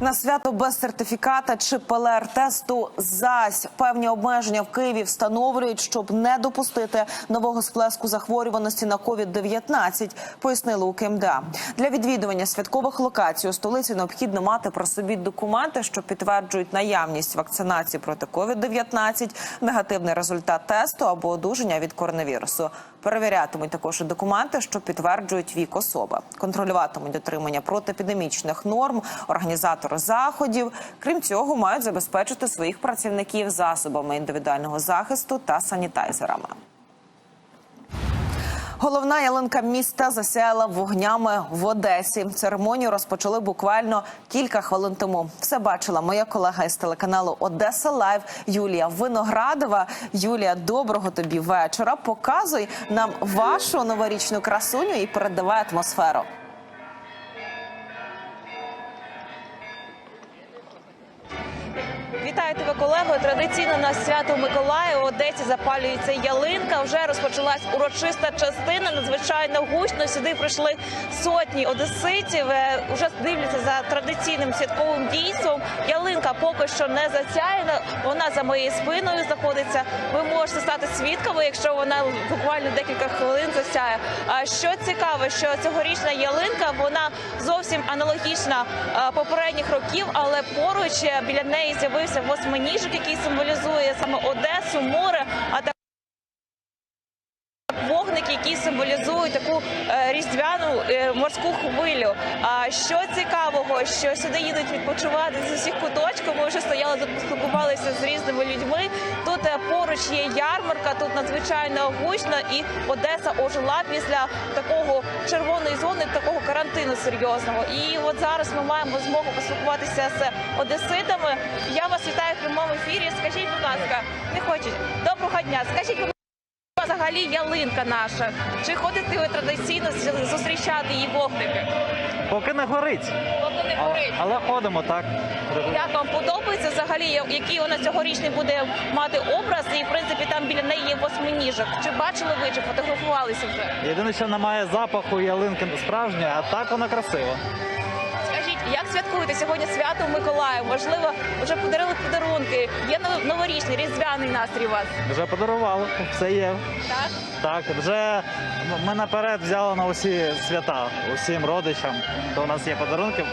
На свято без сертифіката чи ПЛР-тесту зась певні обмеження в Києві встановлюють, щоб не допустити нового сплеску захворюваності на COVID-19, пояснили у КМДА. Для відвідування святкових локацій у столиці необхідно мати про собі документи, що підтверджують наявність вакцинації проти COVID-19, негативний результат тесту або одужання від коронавірусу. Перевірятимуть також і документи, що підтверджують вік особи. Контролюватимуть дотримання протиепідемічних норм, організатори заходів. Крім цього, мають забезпечити своїх працівників засобами індивідуального захисту та санітайзерами. Головна ялинка міста засяяла вогнями в Одесі. Церемонію розпочали буквально кілька хвилин тому. Все бачила моя колега із телеканалу Одеса Лайв Юлія Виноградова. Юлія, доброго тобі вечора. Показуй нам вашу новорічну красуню і передавай атмосферу. Вітаю тебе, колего. Традиційно на свято Миколая в Одесі запалюється ялинка. Вже розпочалась урочиста частина. Надзвичайно гучно сюди прийшли сотні одеситів. Е, Уже дивляться за традиційним святковим дійством. Ялинка поки що не засяяна. Вона за моєю спиною знаходиться. Ви можете стати свідками, якщо вона буквально декілька хвилин засяє. А що цікаво, що цьогорічна ялинка вона зовсім аналогічна е, попередніх років, але поруч е, біля неї з'явився восьминіжок, який символізує саме Одесу, море. А які символізують таку е, різдвяну е, морську хвилю. А що цікавого, що сюди їдуть відпочивати з усіх куточків. Ми вже стояли спілкувалися з різними людьми. Тут е, поруч є ярмарка, тут надзвичайно гучно, і Одеса ожила після такого червоної зони, такого карантину серйозного. І от зараз ми маємо змогу поспілкуватися з одеситами. Я вас вітаю в прямому ефірі. Скажіть, будь ласка, не хочуть. Доброго дня. Скажіть, взагалі ялинка наша? Чи ходите ви традиційно зустрічати її вогники? Поки не горить, Поки не горить. але ходимо так. Як вам подобається взагалі, який вона цьогорічний буде мати образ? І в принципі там біля неї є восьминіжок. Чи бачили ви, чи фотографувалися вже? Єдине, що немає запаху ялинки справжньої, а так вона красива. Як святкуєте сьогодні свято Миколаю? Можливо, вже подарили подарунки. Є нов- новорічний різдвяний настрій у вас? Вже подарували, все є. Так? Так, вже ми наперед взяли на усі свята, усім родичам. То у нас є подарунки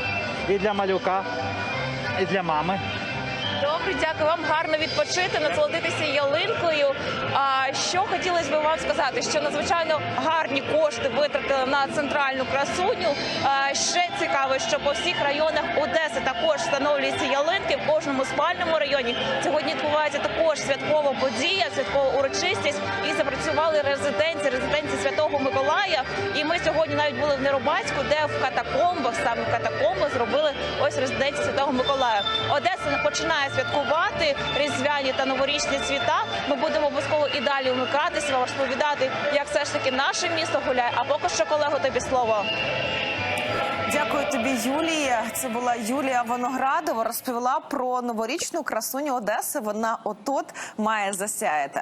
і для малюка, і для мами. Добре, дякую вам. Гарно відпочити, насолодитися ялинкою. А що хотілося б вам сказати, що надзвичайно гарні кошти витратили на центральну красуню. Ще цікаво, що по всіх районах Одеси також встановлюються ялинки в кожному спальному районі. Сьогодні відбувається також святкова подія, святкова урочистість. І запрацювали резиденції, резиденції Святого Миколая. І ми сьогодні навіть були в Неробацьку, де в катакомбах, саме в катакомбах, зробили ось резиденцію Святого Миколая. Одеса починає святкувати різдвяні та новорічні свята. Ми будемо обов'язково і далі вмикатися, вам розповідати, як все ж таки наше місто гуляє. А поки що, колего, тобі слово. Дякую тобі, Юлія. Це була Юлія Виноградова. Розповіла про новорічну красуню Одеси. Вона отут має засяяти.